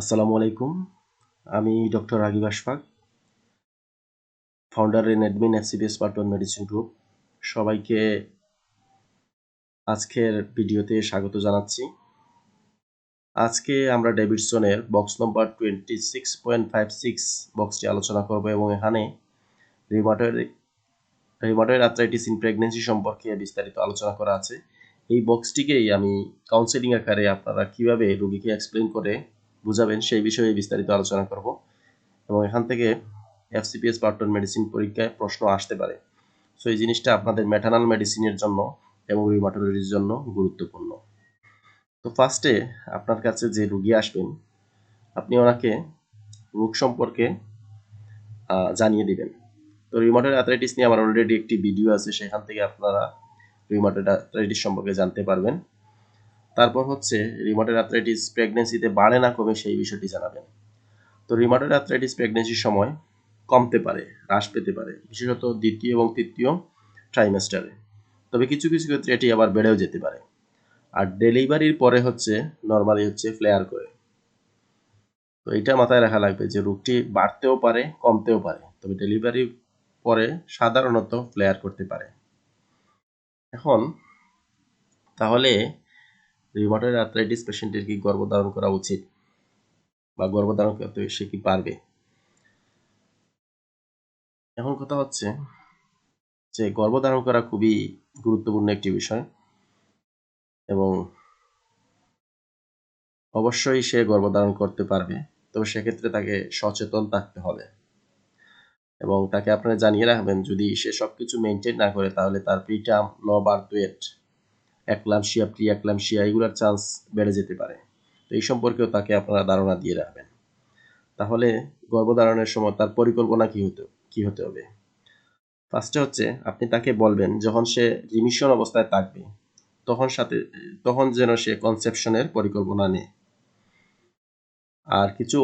আসসালামু আলাইকুম। আমি doctor Ragib Ashfaq founder and admin FCPS part one medicine group সবাইকে আজকের ভিডিওতে স্বাগত জানাচ্ছি। আজকে আমরা ডেভিডসনের box number twenty six point five six বক্সটি আলোচনা করব এবং এখানে rheumatoid rheumatoid arthritis in pregnancy সম্পর্কে বিস্তারিত আলোচনা করা আছে। এই বক্সটিকেই আমি কাউন্সেলিং আকারে আপনারা কীভাবে রোগীকে এক্সপ্লেন করে বুঝাবেন, সেই বিষয়ে বিস্তারিত আলোচনা করব। এবং এখান থেকে এফসিপিএস পার্টন মেডিসিন পরীক্ষায় প্রশ্ন আসতে পারে। সো এই জিনিসটা আপনাদের ম্যাটার্নাল মেডিসিনের জন্য এবং রিমাটোলজির জন্য গুরুত্বপূর্ণ। তো ফার্স্টে আপনার কাছে যে রুগী আসবেন, আপনি ওনাকে রোগ সম্পর্কে জানিয়ে দিবেন। তো রিমোটেড অ্যাথরাইটিস নিয়ে আমার অলরেডি একটি ভিডিও আছে, সেখান থেকে আপনারা রিমোটেড অ্যাথরাইটিস সম্পর্কে জানতে পারবেন। তারপর হচ্ছে রিমোটেড অ্যাথরাইটিস প্রেগনেন্সিতে বাড়ে না কমে সেই বিষয়টি জানাবেন। তো রিমোটেড অ্যাথরাইটিস প্রেগনেন্সির সময় কমতে পারে, হ্রাস পেতে পারে, বিশেষত দ্বিতীয় এবং তৃতীয় ট্রাইমেস্টারে তবে কিছু কিছু ক্ষেত্রে এটি আবার বেড়েও যেতে পারে। আর ডেলিভারির পরে হচ্ছে নর্মালি হচ্ছে ফ্লেয়ার করে। তো এটা মাথায় রাখা লাগবে যে রোগটি বাড়তেও পারে, কমতেও পারে। তবে ডেলিভারির পরে সাধারণত ফ্লেয়ার করতে পারে। এখন তাহলে রিমোটেড আর্থ্রাইটিস পেশেন্টের কি গর্ভধারণ করা উচিত বা গর্ভধারণ করতে সে কি পারবে? এখন কথা হচ্ছে যে গর্ভধারণ করা খুবই গুরুত্বপূর্ণ একটি বিষয় এবং অবশ্যই সে গর্ভধারণ করতে পারবে, তবে সেক্ষেত্রে তাকে সচেতন থাকতে হবে এবং তাকে আপনারা জানিয়ে রাখবেন, যদি সে সব কিছু মেনটেন না করে, তাহলে তার preterm low birth weight eclampsia pre eclampsia এগুলোর চান্স বেড়ে যেতে পারে। তো এই সম্পর্কেও তাকে আপনারা ধারণা দিয়ে রাখবেন। তাহলে গর্ভধারণের সময় তার পরিকল্পনা কি হতে কি হতে হবে? ফার্স্টে হচ্ছে, আপনি তাকে বলবেন, যখন সে রিমিশন অবস্থায় থাকবে, তখন সাথে, তখন যেন সে কনসেপশনের পরিকল্পনা নেয়। আর কিছু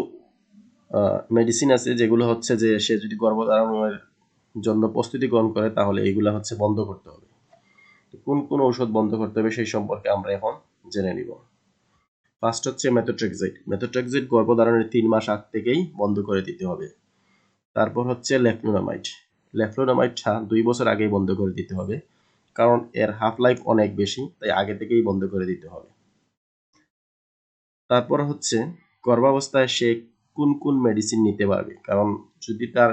মেডিসিন আছে যেগুলো হচ্ছে যে, সে যদি গর্ভধারণের জন্য প্রস্তুতি গ্রহণ করে, তাহলে এগুলো হচ্ছে বন্ধ করতে হবে। কোন কোন ঔষধ বন্ধ করতে হবে সেই সম্পর্কে আমরা এখন জেনে নিব। ফার্স্ট হচ্ছে মেথোট্রেক্সাইড মেথোট্রেক্সাইড গর্ভধারণের তিন মাস আগ থেকেই বন্ধ করে দিতে হবে। তারপর হচ্ছে লেফলোনামাইড লেফলোনামাইডটা দুই বছর আগেই বন্ধ করে দিতে হবে, কারণ এর হাফ লাইফ অনেক বেশি, তাই আগে থেকেই বন্ধ করে দিতে হবে। তারপর হচ্ছে গর্ভাবস্থায় সে কোন কোন মেডিসিন নিতে পারবে? কারণ যদি তার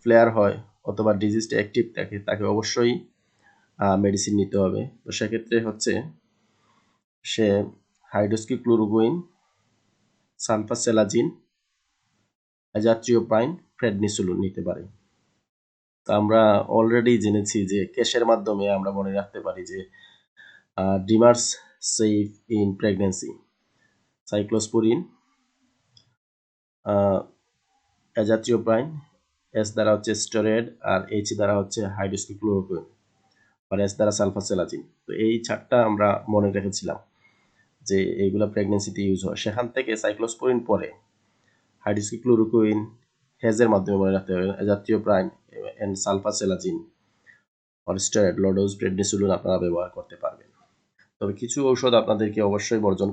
ফ্লেয়ার হয় অথবা ডিজিজটা অ্যাক্টিভ থাকে, তাকে অবশ্যই মেডিসিন নিতে হবে। তো সেক্ষেত্রে হচ্ছে সে হাইড্রোস্কি ক্লোরোগুইন সালফাসেলাজিন অ্যাজাট্রিওপাইন ফ্রেডনিসুলুন নিতে পারে। তো আমরা অলরেডি জেনেছি যে ক্যাশের মাধ্যমে আমরা মনে রাখতে পারি যে DMARDs safe in pregnancy cyclosporine azathioprine S দ্বারা হচ্ছে স্টেরয়েড আর এইচ দ্বারা হচ্ছে হাইড্রোস্কি ক্লোরোকুইন আর এস দ্বারা সালফাসেলাজিন তো এই চারটা আমরা মনে রেখেছিলাম যে এইগুলো প্রেগনেন্সিতে ইউজ হয়। সেখান থেকে সাইক্লোস্পোরিন পরে হাইড্রোক্সি ক্লোরোকুইন হেজের মাধ্যমে মনে রাখতে হবে। জাতীয় প্রাইন and sulfasalazine or steroid low dose prednisolone আপনারা ব্যবহার করতে পারবেন। তবে কিছু ঔষধ আপনাদেরকে অবশ্যই বর্জন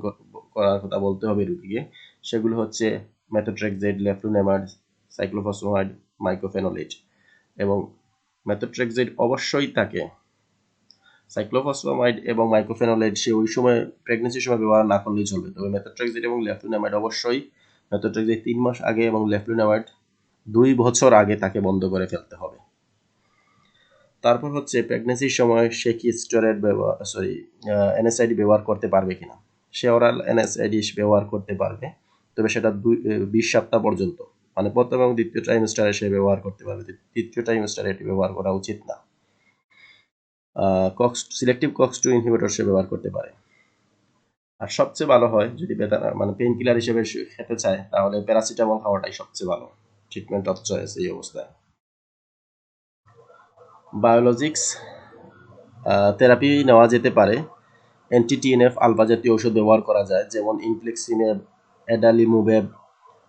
করার কথা বলতে হবে রুগীকে। সেগুলো হচ্ছে মেথোট্রেক্সেড লেফলুনেমাইড সাইক্লোফসমাইড মাইক্রোফেনোলেট এবং মেথোট্রেক্সেড অবশ্যই তাকে সাইক্লোফসফামাইড এবং মাইক্রোফেনোলাইড সে ওই সময় প্রেগনেন্সির সময় ব্যবহার না করলেই চলবে। তবে মেথোট্রেক্সিড এবং লেফলুনামাইড অবশ্যই মেথোট্রেক্সিড তিন মাস আগে এবং লেফলুনামাইড দুই বছর আগে তাকে বন্ধ করে ফেলতে হবে। তারপর হচ্ছে প্রেগনেন্সির সময় সে কি স্টেরয়েড ব্যবহার সরি এনএসআইডি ব্যবহার করতে পারবে কিনা? সে ওরাল এনএসআইডি ব্যবহার করতে পারবে, তবে সেটা দুই বিশ সপ্তাহ পর্যন্ত। মানে প্রথম এবং দ্বিতীয় টাইমস্টারে সে ব্যবহার করতে পারবে। তৃতীয় টাইমস্টারে এটি ব্যবহার করা উচিত না। COX selective COX two inhibitor সে ব্যবহার করতে পারে। আর সবচেয়ে ভালো হয় যদি বেদানা মানে পেন কিলার হিসেবে খেতে চায়, তাহলে প্যারাসিটামল খাওয়াটাই সবচেয়ে ভালো। ট্রিটমেন্ট অফ চয়েস এই অবস্থায়। বায়োলজিক্স থেরাপি নেওয়া যেতে পারে। অ্যান্টিটিএনএফ আলফা জাতীয় ওষুধ ব্যবহার করা যায়, যেমন ইনফ্লেক্সিমেব অ্যাডালিমুবেব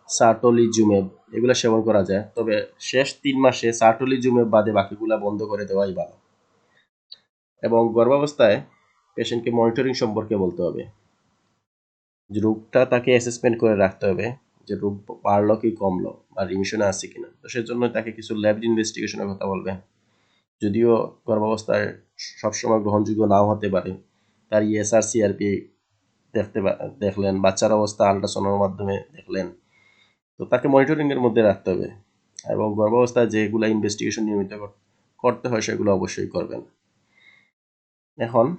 সার্টোলিজুমেব এগুলো সেবন করা যায়। তবে শেষ তিন মাসে সার্টোলিজুমেব বাদে বাকিগুলা বন্ধ করে দেওয়াই ভালো। এবং গর্ভাবস্থায় পেশেন্টকে মনিটরিং সম্পর্কে বলতে হবে। যে রোগটা তাকে অ্যাসেসমেন্ট করে রাখতে হবে যে রোগ বাড়লো কি কমলো বা রিমিশনে আছে কিনা। তো সেজন্য তাকে কিছু ল্যাব ইনভেস্টিগেশনের কথা বলবে। যদিও গর্ভাবস্থায় সবসময় গ্রহণযোগ্য নাও হতে পারে, তার ইএসআর সিআরপি দেখতে দেখলেন, বাচ্চার অবস্থা আল্ট্রাসাউন্ডের মাধ্যমে দেখলেন। তো তাকে মনিটরিংয়ের মধ্যে রাখতে হবে এবং গর্ভাবস্থায় যেগুলো ইনভেস্টিগেশন নিয়মিত করতে হয় সেগুলো অবশ্যই করবেন। এখন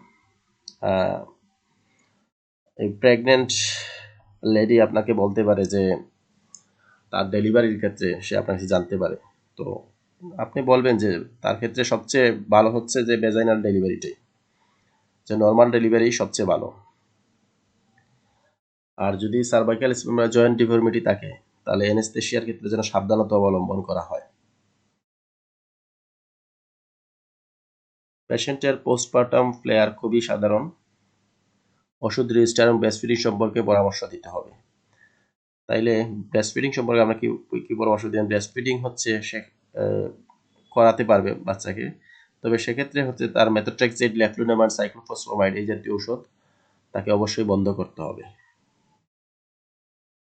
এই প্রেগনেন্ট লেডি আপনাকে বলতে পারে যে, তার ডেলিভারির ক্ষেত্রে সে আপনার কাছে জানতে পারে। তো আপনি বলবেন যে, তার ক্ষেত্রে সবচেয়ে ভালো হচ্ছে যে বেজাইনাল ডেলিভারিটাই যে নর্মাল ডেলিভারি সবচেয়ে ভালো। আর যদি সার্ভাইকাল জয়েন্ট ডিফর্মিটি থাকে, তাহলে এনেস্থেশিয়ার ক্ষেত্রে যেন সাবধানতা অবলম্বন করা হয়। পেশেন্টের পোস্টপার্টাম ফ্লেয়ার খুবই সাধারণ। ওষুধ রেজিস্টার এবং ব্রেস্টফিডিং সম্পর্কে পরামর্শ দিতে হবে। তাইলে ব্রেস্টফিডিং সম্পর্কে আমরা কি কি পরামর্শ দিই ব্রেস্টফিডিং হচ্ছে সে করাতে পারবে বাচ্চাকে। তবে সেক্ষেত্রে হচ্ছে তার মেথোট্রেক্সেড লেফলুনামার সাইক্লোফসফামাইড এই জাতীয় ওষুধ তাকে অবশ্যই বন্ধ করতে হবে।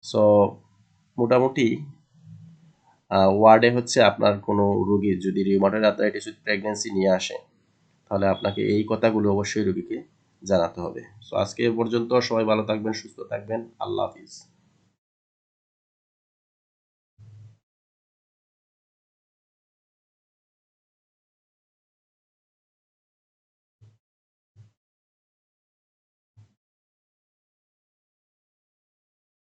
সো মোটামুটি ওয়ার্ডে হচ্ছে আপনার কোনো রোগী যদি রিউমাটয়েড আর্থ্রাইটিস উইথ প্রেগন্যান্সি নিয়ে আসে তাহলে আপনাকে এই কথাগুলো অবশ্যই রোগীকে জানাতে হবে। সো আজকে পর্যন্ত সবাই ভালো থাকবেন, সুস্থ থাকবেন। আল্লাহ হাফিজ।